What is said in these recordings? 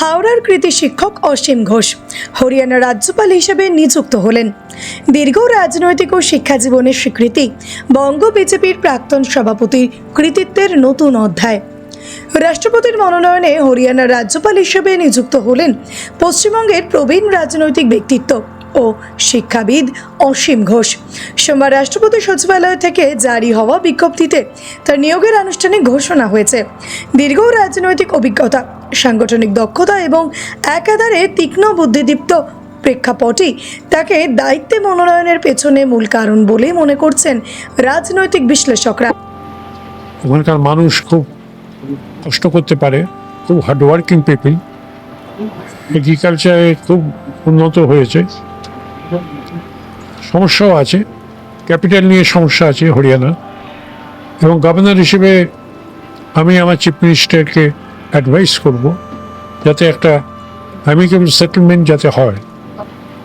হাওড়ার কৃতি শিক্ষক অসীম ঘোষ হরিয়ানা রাজ্যপাল হিসেবে নিযুক্ত হলেন। দীর্ঘ রাজনৈতিক ও শিক্ষা জীবনের স্বীকৃতি বঙ্গ বিজেপির প্রাক্তন সভাপতির কৃতিত্বের নতুন অধ্যায়। রাষ্ট্রপতির মনোনয়নে হরিয়ানার রাজ্যপাল হিসেবে নিযুক্ত হলেন পশ্চিমবঙ্গের প্রবীণ রাজনৈতিক ব্যক্তিত্ব ও শিক্ষাবিদ অসীম ঘোষ। সোমবার রাষ্ট্রপতি সচিবালয় থেকে জারি হওয়া বিজ্ঞপ্তিতে তার নিয়োগের আনুষ্ঠানিক ঘোষণা হয়েছে। দীর্ঘ রাজনৈতিক অভিজ্ঞতা সাংগঠনিক দক্ষতা এবং একাধারে তীক্ষ্ণ বুদ্ধিদীপ্ত প্রেক্ষাপটই তাকে দায়িত্বে মনোনয়নের পেছনে মূল কারণ বলে মনে করছেন রাজনৈতিক বিশ্লেষকরা। ওখানকার মানুষ খুব কষ্ট করতে পারে, খুব হার্ড ওয়ার্কিং পিপল এগ্রিকালচারে খুব উন্নত হয়েছে। সমস্যাও আছে। ক্যাপিটাল নিয়ে সমস্যা আছে হরিয়ানা। এবং গভর্নর হিসেবে আমি আমার চিফ মিনিস্টারকে অ্যাডভাইস করব যাতে একটা অ্যামিকেবল সেটেলমেন্ট যাতে হয়,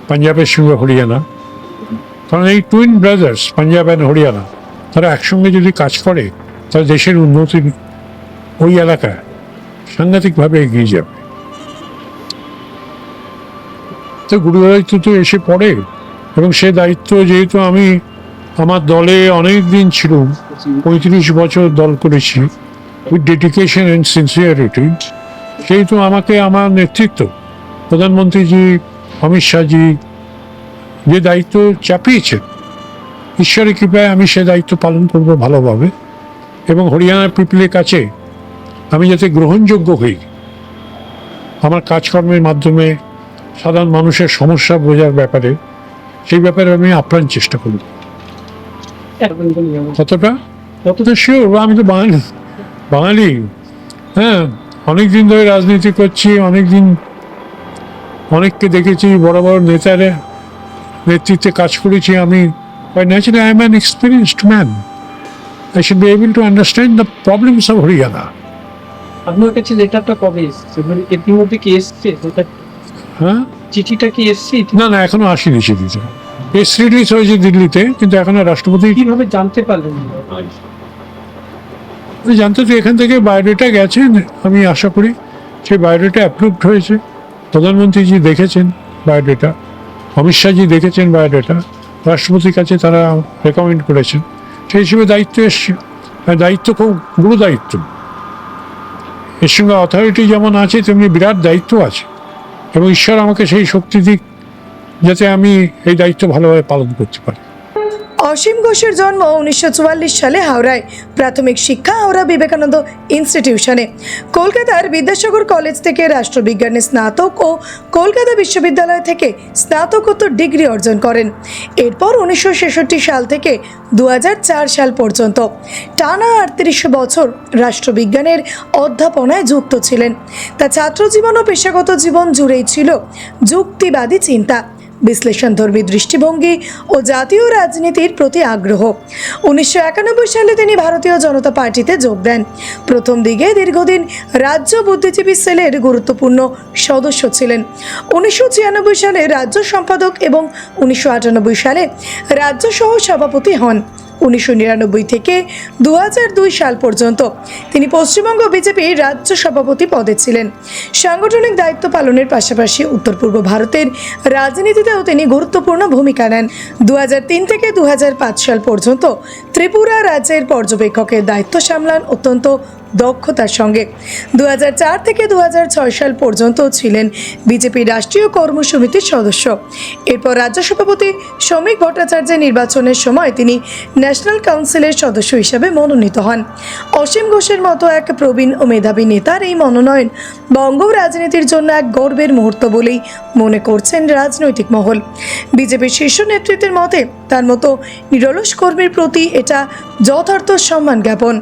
পাঞ্জাবের সঙ্গে হরিয়ানা। কারণ এই twin brothers Punjab and Haryana, তারা একসঙ্গে যদি কাজ করে, তাহলে দেশের উন্নতি ওই এলাকায় সাংঘাতিকভাবে এগিয়ে যাবে। তো গুরুদায়িত্ব তো এসে পড়ে, এবং সে দায়িত্ব যেহেতু আমি আমার দলে অনেক দিন ছিল পঁয়ত্রিশ বছর দল করেছি উইথ ডেডিকেশন অ্যান্ড সিনসিয়ারিটি সেহেতু আমাকে আমার নেতৃত্ব প্রধানমন্ত্রীজি অমিত শাহজি যে দায়িত্ব চাপিয়েছেন ঈশ্বরের কৃপায় আমি সে দায়িত্ব পালন করব ভালোভাবে এবং হরিয়ানার পিপলের কাছে আমি যাতে গ্রহণযোগ্য হই। আমার কাজকর্মের মাধ্যমে সাধারণ মানুষের সমস্যা বোঝার ব্যাপারে সেই ব্যাপারে আমি আপ্রাণ চেষ্টা করব। কতটা? কতটা শিওর আমি তো বাঙালি। বাঙালি? হ্যাঁ অনেক দিন ধরে রাজনীতি করছি অনেক দিন অনেককে দেখেছি বড় বড় নেতারা নেতৃত্বে কাজ করেছি আমি। By naturally I am an experienced man I should be able to understand the problems of Haryana. আপনার কাছে লেটারটা কবে এসছে? মানে ইতিমধ্যে কি এসছে? হ্যাঁ? চিঠিটা কি এসছে? না না এখনও আসেনি চিঠিতে প্রেস রিলিজ হয়েছে দিল্লিতে কিন্তু এখনও রাষ্ট্রপতি কীভাবে জানতে পারলেন? জানতে তো এখান থেকে বায়োডেটা গেছেন? আমি আশা করি সেই বায়োডেটা অ্যাপ্রুভড হয়েছে। প্রধানমন্ত্রীজি দেখেছেন বায়োডেটা। অমিত শাহজি দেখেছেন বায়োডেটা। রাষ্ট্রপতির কাছে তারা রেকমেন্ড করেছেন। সেই হিসেবে দায়িত্ব এসছে। দায়িত্ব খুব গুরু দায়িত্ব। এর সঙ্গে অথরিটি যেমন আছে, তেমনি বিরাট দায়িত্ব আছে। এবং ঈশ্বর আমাকে সেই শক্তি দিক যাতে আমি এই দায়িত্ব ভালোভাবে পালন করতে পারি। অসীম ঘোষের জন্ম উনিশশো চুয়াল্লিশ সালে হাওড়ায়। প্রাথমিক শিক্ষা হাওড়া বিবেকানন্দ ইনস্টিটিউশনে। কলকাতার বিদ্যাসাগর কলেজ থেকে রাষ্ট্রবিজ্ঞানে স্নাতক ও কলকাতা বিশ্ববিদ্যালয় থেকে স্নাতকোত্তর ডিগ্রি অর্জন করেন। এরপর উনিশশো ছেষট্টি সাল থেকে দু হাজার চার সাল পর্যন্ত। টানা আটত্রিশ বছর রাষ্ট্রবিজ্ঞানের অধ্যাপনায় যুক্ত ছিলেন। তার ছাত্রজীবন ও পেশাগত জীবন জুড়েই ছিল যুক্তিবাদী চিন্তা। বিশ্লেষণধর্মী দৃষ্টিভঙ্গি ও জাতীয় রাজনীতির প্রতি আগ্রহ। উনিশশো একানব্বই সালে তিনি ভারতীয় জনতা পার্টিতে যোগ দেন। প্রথম দিকে দীর্ঘদিন রাজ্য বুদ্ধিজীবী সেলের গুরুত্বপূর্ণ সদস্য ছিলেন। উনিশশো ছিয়ানব্বই সালে রাজ্য সম্পাদক এবং উনিশশো আটানব্বই সালে রাজ্য সহ সভাপতি হন। উনিশশো নিরানব্বই থেকে দু সাল পর্যন্ত। তিনি পশ্চিমবঙ্গ বিজেপির রাজ্য সভাপতি পদে ছিলেন। সাংগঠনিক দায়িত্ব পালনের পাশাপাশি উত্তর পূর্ব ভারতের রাজনীতিতেও তিনি গুরুত্বপূর্ণ ভূমিকা নেন। দু থেকে দু হাজার পাঁচ সাল পর্যন্ত ত্রিপুরা রাজ্যের পর্যবেক্ষকের দায়িত্ব সামলান অত্যন্ত দক্ষতার সঙ্গে। দু হাজার চার থেকে দু হাজার ছয় সাল পর্যন্ত ছিলেন বিজেপি রাষ্ট্রীয় কর্ম সমিতির সদস্য। এরপর রাজ্য সভাপতি শ্রমিক ভট্টাচার্যের নির্বাচনের সময় তিনি ন্যাশনাল কাউন্সিলের সদস্য হিসেবে মনোনীত হন। অসীম ঘোষের মতো এক প্রবীণ ও মেধাবী নেতার এই মনোনয়ন বঙ্গ রাজনীতির জন্য এক গর্বের মুহূর্ত বলেই মনে করছেন রাজনৈতিক মহল। বিজেপির শীর্ষ নেতৃত্বের মতে তার মতো নিরলস কর্মীর প্রতি এটা যথার্থ সম্মান জ্ঞাপন।